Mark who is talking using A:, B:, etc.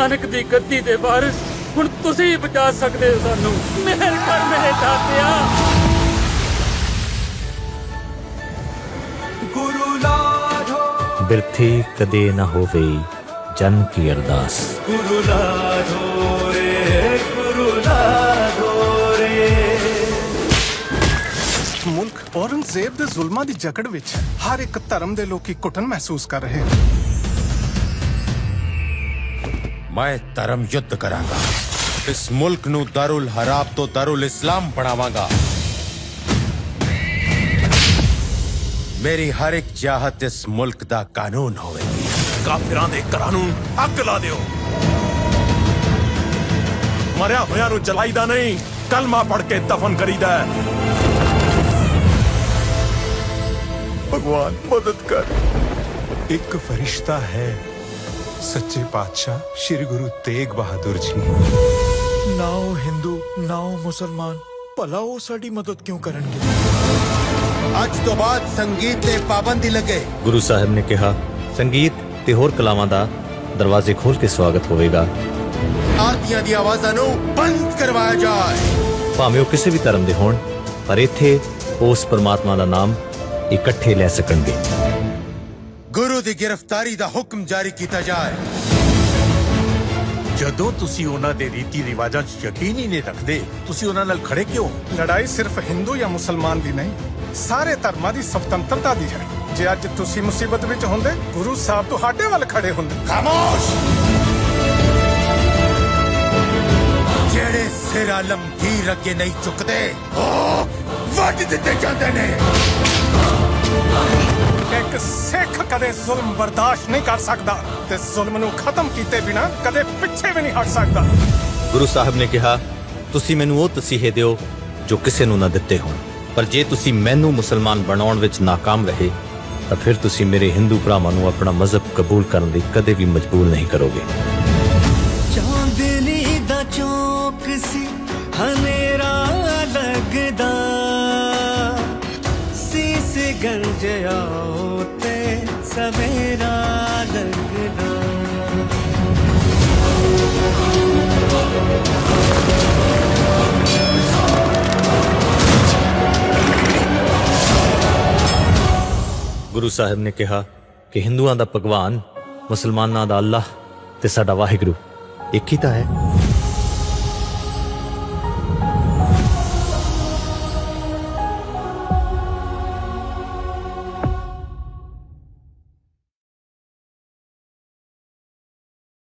A: ਨਾਨਕ ਦੀ ਗੱਦੀ ਦੇ ਵਾਰਿਸ ਹੁਣ ਤੁਸੀਂ ਬਚਾ ਸਕਦੇ ਹੋ ਸਾਨੂੰ। ਮਿਹਰ ਕਰ ਮੇਰੇ ਦਾਤਿਆ।
B: ਗੁਰੂ ਲਾਡੋ
C: ਬਿਰਥੀ ਕਦੇ ਨਾ ਹੋਵੇ ਜਨ ਕੀ ਅਰਦਾਸ।
B: ਗੁਰੂ ਲਾਡੋ ਰੇ ਗੁਰੂ ਲਾਡੋ ਰੇ।
D: ਮੁਲਕ ਔਰੰਗਜ਼ੇਬ ਦੇ ਜ਼ੁਲਮਾਂ ਦੀ ਜਕੜ ਵਿੱਚ ਹਰ ਇੱਕ ਧਰਮ ਦੇ ਲੋਕੀ ਘੁਟਨ ਮਹਿਸੂਸ ਕਰ ਰਹੇ ਹਨ।
E: ਮੈਂ ਧਰਮ ਯੁੱਧ ਕਰਾਂਗਾ ਇਸ ਮੁਲਕ ਨੂੰ ਦਰੁਲ ਹਰਾਬ ਤੋਂ ਦਰੁਲ ਇਸਲਾਮ ਬਣਾਵਾਂਗਾ ਮੇਰੀ ਹਰ ਇੱਕ ਚਾਹਤ ਇਸ ਮੁਲਕ ਦਾ ਕਾਨੂੰਨ ਹੋਵੇਗੀ
F: ਕਾਫਿਰਾਂ ਦੇ ਘਰਾਂ ਨੂੰ ਅੱਗ ਲਾ ਦਿਓ ਮਰਿਆ ਹੋਇਆ ਨੂੰ ਜਲਾਈਦਾ ਨਹੀਂ ਕਲਮਾ ਪੜ ਕੇ ਦਫਨ ਕਰੀਦਾ ਭਗਵਾਨ ਮਦਦ ਕਰ
G: ਇੱਕ ਫਰਿਸ਼ਤਾ ਹੈ ਸੱਚੇ ਪਾਤਸ਼ਾਹ ਸ੍ਰੀ ਗੁਰੂ ਤੇਗ ਬਹਾਦਰ ਜੀ
H: ਨਾ ਉਹ ਹਿੰਦੂ ਨਾ ਉਹ ਮੁਸਲਮਾਨ ਭਲਾ ਉਹ ਸਾਡੀ ਮਦਦ ਕਿਉਂ ਕਰਨਗੇ
E: ਅੱਜ ਤੋਂ ਬਾਅਦ ਸੰਗੀਤ ਤੇ ਪਾਬੰਦੀ ਲੱਗੇ
C: ਗੁਰੂ ਸਾਹਿਬ ਨੇ ਕਿਹਾ ਸੰਗੀਤ ਤੇ ਹੋਰ ਕਲਾਵਾਂ ਦਾ ਦਰਵਾਜ਼ੇ ਖੋਲ ਕੇ ਸਵਾਗਤ ਹੋਵੇਗਾ
E: ਆਰਤੀਆਂ ਦੀ ਆਵਾਜ਼ਾਂ ਨੂੰ ਬੰਦ ਕਰਵਾਇਆ ਜਾਏ
C: ਭਾਵੇਂ ਉਹ ਕਿਸੇ ਵੀ ਧਰਮ ਦੇ ਹੋਣ ਪਰ ਇੱਥੇ ਉਸ ਪਰਮਾਤਮਾ ਦਾ ਨਾਮ ਇਕੱਠੇ ਲੈ ਸਕਣਗੇ
E: ਗੁਰੂ ਦੀ ਗ੍ਰਿਫਤਾਰੀ ਦਾ ਹੁਕਮ ਜਾਰੀ ਕੀਤਾ ਜਾਏ।
F: ਜਦੋਂ ਤੁਸੀਂ ਉਹਨਾਂ ਦੇ ਰੀਤੀ ਰਿਵਾਜਾਂ 'ਚ ਯਕੀਨ ਹੀ ਨਹੀਂ ਰੱਖਦੇ ਤੁਸੀਂ ਉਹਨਾਂ ਨਾਲ ਖੜੇ ਕਿਉਂ?
D: ਲੜਾਈ ਸਿਰਫ ਹਿੰਦੂ ਜਾਂ ਮੁਸਲਮਾਨ ਦੀ ਨਹੀਂ ਸਾਰੇ ਧਰਮਾਂ ਦੀ ਸੁਤੰਤਰਤਾ ਦੀ ਹੈ। ਜੇ ਅੱਜ ਤੁਸੀਂ ਮੁਸੀਬਤ ਵਿੱਚ ਹੁੰਦੇ ਗੁਰੂ ਸਾਹਿਬ ਤੁਹਾਡੇ ਵੱਲ ਖੜੇ ਹੁੰਦੇ।
E: ਖਾਮੋਸ਼! ਜਿਹੜੇ ਸਿਰ ਆਲਮਗੀਰ ਅੱਗੇ ਨਹੀਂ ਝੁਕਦੇ ਉਹ ਵੱਢ ਦਿੱਤੇ ਜਾਂਦੇ ਨੇ।
D: ਕਿ ਇੱਕ ਸਿੱਖ ਕਦੇ ਜ਼ੁਲਮ ਬਰਦਾਸ਼ਤ ਨਹੀਂ ਕਰ ਸਕਦਾ ਤੇ ਜ਼ੁਲਮ ਨੂੰ ਖਤਮ ਕੀਤੇ ਬਿਨਾ ਕਦੇ ਪਿੱਛੇ ਵੀ ਨਹੀਂ ਹਟ ਸਕਦਾ।
C: ਗੁਰੂ ਸਾਹਿਬ ਨੇ ਕਿਹਾ ਤੁਸੀਂ ਮੈਨੂੰ ਉਹ ਤਸੀਹੇ ਦਿਓ ਜੋ ਕਿਸੇ ਨੂੰ ਨਾ ਦਿੱਤੇ ਹੋਣ। ਪਰ ਜੇ ਤੁਸੀਂ ਮੈਨੂੰ ਮੁਸਲਮਾਨ ਬਣਾਉਣ ਵਿੱਚ ناکਾਮ ਰਹੇ ਤਾਂ ਫਿਰ ਤੁਸੀਂ ਮੇਰੇ ਹਿੰਦੂ ਭਰਾਵਾਂ ਨੂੰ ਆਪਣਾ ਮਜ਼ਹਬ ਕਬੂਲ ਕਰਨ ਲਈ ਕਦੇ ਵੀ ਮਜਬੂਰ ਨਹੀਂ ਕਰੋਗੇ।
B: ਚਾਂਦਨੀ ਦਾ ਚੌਕ ਸੀ ਹਨੇਰਾ ਲੱਗਦਾ। ਸੀਸ ਗੰਜਿਆ ਸਵੇਰਾ ਲੱਗਦਾ
C: ਗੁਰੂ ਸਾਹਿਬ ਨੇ ਕਿਹਾ ਕਿ ਹਿੰਦੂਆਂ ਦਾ ਭਗਵਾਨ ਮੁਸਲਮਾਨਾਂ ਦਾ ਅੱਲਾਹ ਤੇ ਸਾਡਾ ਵਾਹਿਗੁਰੂ ਇੱਕ ਹੀ ਤਾਂ ਹੈ